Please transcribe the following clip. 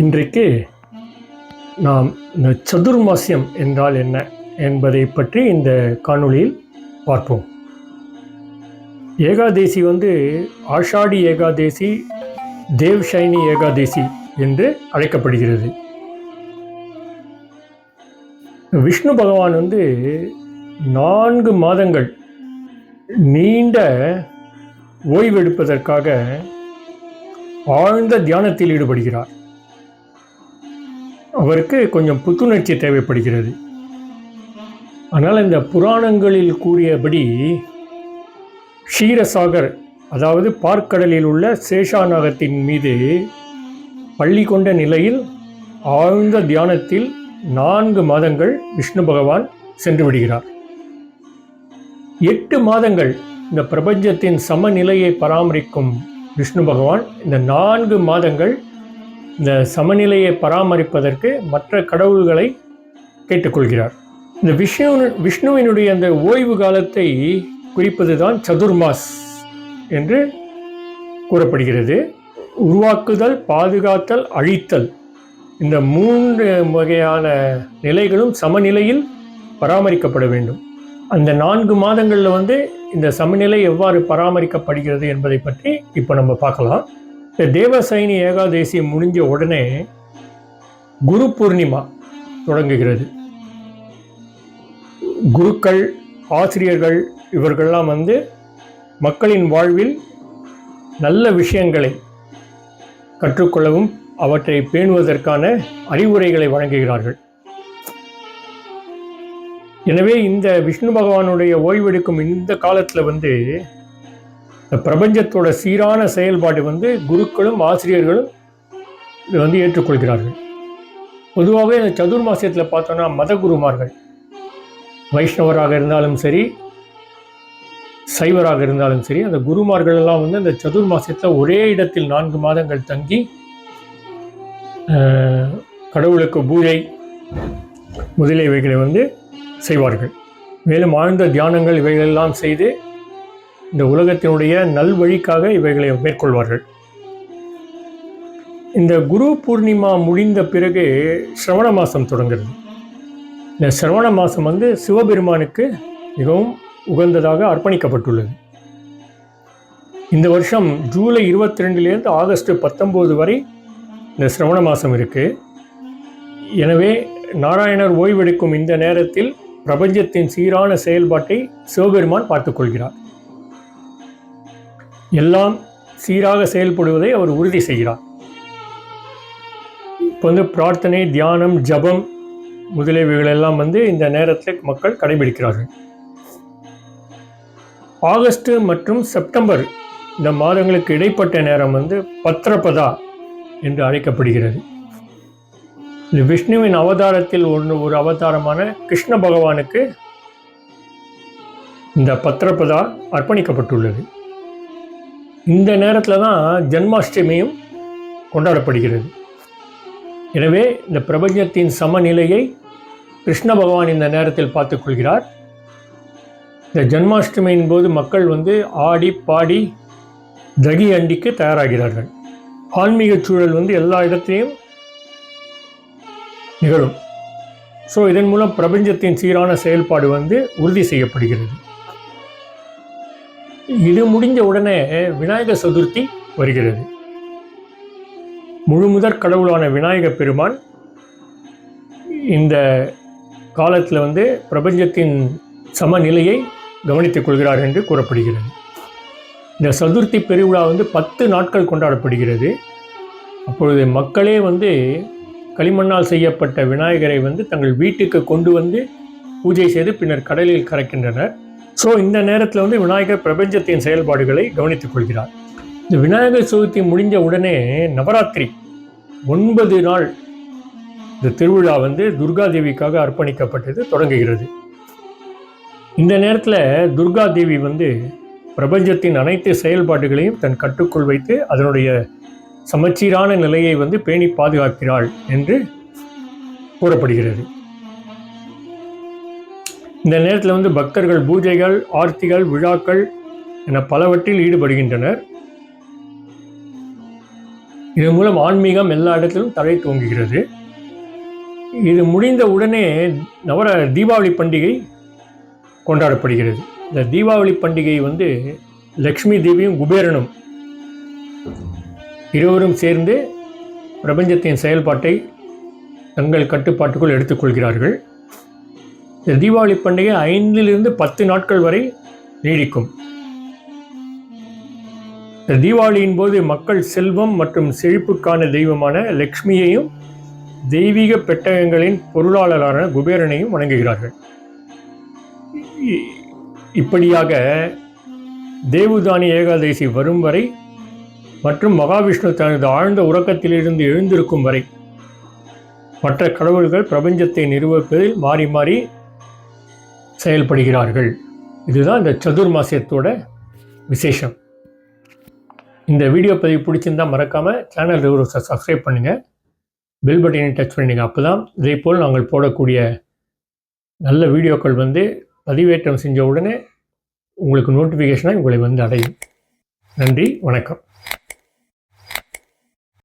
இன்றைக்கு நாம் இந்த சதுர்மாசியம் என்றால் என்ன என்பதை பற்றி இந்த காணொளியில் பார்ப்போம். ஏகாதேசி வந்து ஆஷாடி ஏகாதேசி தேவ்ஷைனி ஏகாதேசி என்று அழைக்கப்படுகிறது. விஷ்ணு பகவான் வந்து நான்கு மாதங்கள் நீண்ட ஓய்வெடுப்பதற்காக ஆழ்ந்த தியானத்தில் ஈடுபடுகிறார். அவருக்கு கொஞ்சம் புத்துணர்ச்சி தேவைப்படுகிறது. ஆனால் இந்த புராணங்களில் கூறியபடி க்ஷீரசாகர் அதாவது பார்க்கடலில் உள்ள சேஷாநாகத்தின் மீது பள்ளி கொண்ட நிலையில் ஆழ்ந்த தியானத்தில் நான்கு மாதங்கள் விஷ்ணு பகவான் சென்று விடுகிறார். எட்டு மாதங்கள் இந்த பிரபஞ்சத்தின் சமநிலையை பராமரிக்கும் விஷ்ணு பகவான் இந்த நான்கு மாதங்கள் இந்த சமநிலையை பராமரிப்பதற்கு மற்ற கடவுள்களை கேட்டுக்கொள்கிறார். இந்த விஷ்ணு விஷ்ணுவினுடைய அந்த ஓய்வு காலத்தை குறிப்பது தான் சதுர்மாஸ் என்று கூறப்படுகிறது. உருவாக்குதல் பாதுகாத்தல் அழித்தல் இந்த மூன்று வகையான நிலைகளும் சமநிலையில் பராமரிக்கப்பட வேண்டும். அந்த நான்கு மாதங்களில் வந்து இந்த சமநிலை எவ்வாறு பராமரிக்கப்படுகிறது என்பதை பற்றி இப்போ நம்ம பார்க்கலாம். இந்த தேவசைனி ஏகாதேசி முடிஞ்ச உடனே குரு பூர்ணிமா தொடங்குகிறது. குருக்கள் ஆசிரியர்கள் இவர்கள்லாம் வந்து மக்களின் வாழ்வில் நல்ல விஷயங்களை கற்றுக்கொள்ளவும் அவற்றை பேணுவதற்கான அறிவுரைகளை வழங்குகிறார்கள். எனவே இந்த விஷ்ணு பகவானுடைய ஓய்வெடுக்கும் இந்த காலத்தில் வந்து இந்த பிரபஞ்சத்தோட சீரான செயல்பாடு வந்து குருக்களும் ஆசிரியர்களும் இதை வந்து ஏற்றுக்கொள்கிறார்கள். பொதுவாகவே இந்த சதுர் மாசத்தில் பார்த்தோன்னா மத குருமார்கள். வைஷ்ணவராக இருந்தாலும் சரி சைவராக இருந்தாலும் சரி அந்த குருமார்கள் எல்லாம் வந்து அந்த சதுர் மாசத்தில் ஒரே இடத்தில் நான்கு மாதங்கள் தங்கி கடவுளுக்கு பூஜை முதலியவைகளை வந்து செய்வார்கள். மேலும் ஆழ்ந்த தியானங்கள் இவைகளெல்லாம் செய்து இந்த உலகத்தினுடைய நல்வழிக்காக இவைகளை மேற்கொள்வார்கள். இந்த குரு பூர்ணிமா முடிந்த பிறகு சிரவண மாதம் தொடங்குகிறது. இந்த சிரவண மாதம் வந்து சிவபெருமானுக்கு மிகவும் உகந்ததாக அர்ப்பணிக்கப்பட்டுள்ளது. இந்த வருஷம் ஜூலை இருபத்தி ரெண்டுலேருந்து ஆகஸ்ட் பத்தொம்போது வரை இந்த சிரவண மாதம் இருக்குது எனவே நாராயணர் ஓய்வெடுக்கும் இந்த நேரத்தில் பிரபஞ்சத்தின் சீரான செயல்பாட்டை சிவபெருமான் பார்த்துக்கொள்கிறார். எல்லாம் சீராக செயல்படுவதை அவர் உறுதி செய்கிறார். இப்போ வந்து பிரார்த்தனை தியானம் ஜபம் முதலியவைகளெல்லாம் வந்து இந்த நேரத்தில் மக்கள் கடைபிடிக்கிறார்கள். ஆகஸ்ட் மற்றும் செப்டம்பர் இந்த மாதங்களுக்கு இடைப்பட்ட நேரம் வந்து பத்ரபதா என்று அழைக்கப்படுகிறது. இது விஷ்ணுவின் அவதாரத்தில் ஒன்று ஒரு அவதாரமான கிருஷ்ண பகவானுக்கு இந்த பத்திரப்பதா அர்ப்பணிக்கப்பட்டுள்ளது. இந்த நேரத்தில் தான் ஜன்மாஷ்டமியும் கொண்டாடப்படுகிறது. எனவே இந்த பிரபஞ்சத்தின் சமநிலையை கிருஷ்ண பகவான் இந்த நேரத்தில் பார்த்துக்கொள்கிறார் இந்த ஜன்மாஷ்டமியின் போது மக்கள் வந்து ஆடி பாடி தகி அண்டிக்கு தயாராகிறார்கள். ஆன்மீக சூழல் வந்து எல்லா இடத்திலையும் நிகழும். ஸோ இதன் மூலம் பிரபஞ்சத்தின் சீரான செயல்பாடு வந்து உறுதி செய்யப்படுகிறது. இது முடிஞ்ச உடனே விநாயகர் சதுர்த்தி வருகிறது. முழுமுதற் கடவுளான விநாயக பெருமான் இந்த காலத்தில் வந்து பிரபஞ்சத்தின் சமநிலையை கவனித்துக் கொள்கிறார் என்று கூறப்படுகிறது. இந்த சதுர்த்தி பெருவிழா வந்து பத்து நாட்கள் கொண்டாடப்படுகிறது. அப்பொழுது மக்களே வந்து களிமண்ணால் செய்யப்பட்ட விநாயகரை வந்து தங்கள் வீட்டுக்கு கொண்டு வந்து பூஜை செய்து பின்னர் கடலில் கரைக்கின்றனர். ஸோ இந்த நேரத்தில் வந்து விநாயகர் பிரபஞ்சத்தின் செயல்பாடுகளை கவனித்துக் கொள்கிறார். இந்த விநாயகர் சதுர்த்தி முடிஞ்ச உடனே நவராத்திரி ஒன்பது நாள் இந்த திருவிழா வந்து துர்கா தேவிக்காக அர்ப்பணிக்கப்பட்டது தொடங்குகிறது. இந்த நேரத்தில் துர்கா தேவி வந்து பிரபஞ்சத்தின் அனைத்து செயல்பாடுகளையும் தன் கட்டுக்குள் வைத்து அதனுடைய சமச்சீரான நிலையை வந்து பேணி பாதுகாக்கிறாள் என்று கூறப்படுகிறது. இந்த நேரத்தில் வந்து பக்தர்கள் பூஜைகள் ஆர்த்திகள் விழாக்கள் என பலவற்றில் ஈடுபடுகின்றனர். இதன் மூலம் ஆன்மீகம் எல்லா இடத்திலும் தலை தோங்குகிறது. இது முடிந்த உடனே நவர தீபாவளி பண்டிகை கொண்டாடப்படுகிறது. இந்த தீபாவளி பண்டிகை வந்து லக்ஷ்மி தேவியும் குபேரனும் இருவரும் சேர்ந்து பிரபஞ்சத்தின் செயல்பாட்டை தங்கள் கட்டுப்பாட்டுக்குள் எடுத்துக்கொள்கிறார்கள். இந்த தீபாவளி பண்டிகை ஐந்திலிருந்து பத்து நாட்கள் வரை நீடிக்கும். இந்த தீபாவளியின் போது மக்கள் செல்வம் மற்றும் செழிப்புக்கான தெய்வமான லக்ஷ்மியையும் தெய்வீக பெட்டகங்களின் பொருளாளரான குபேரனையும் வணங்குகிறார்கள். இப்படியாக தேவுதானி ஏகாதசி வரும் வரை மற்றும் மகாவிஷ்ணு தனது ஆழ்ந்த உறக்கத்திலிருந்து எழுந்திருக்கும் வரை. மற்ற கடவுள்கள் பிரபஞ்சத்தை நிர்வகிப்பதில் மாறி மாறி செயல்படுகிறார்கள். இதுதான் இந்த சதுர்மாசியத்தோட விசேஷம். இந்த வீடியோ பதிவு பிடிச்சிருந்தா மறக்காமல் சேனல் ரிவர்ஸை சப்ஸ்கிரைப் பண்ணுங்கள் பெல் பட்டனை டச் பண்ணிங்க அப்போ தான் இதே போல் நாங்கள் போடக்கூடிய நல்ல வீடியோக்கள் வந்து பதிவேற்றம் செஞ்ச உடனே உங்களுக்கு நோட்டிஃபிகேஷனாக உங்களை வந்து அடையும். நன்றி வணக்கம்.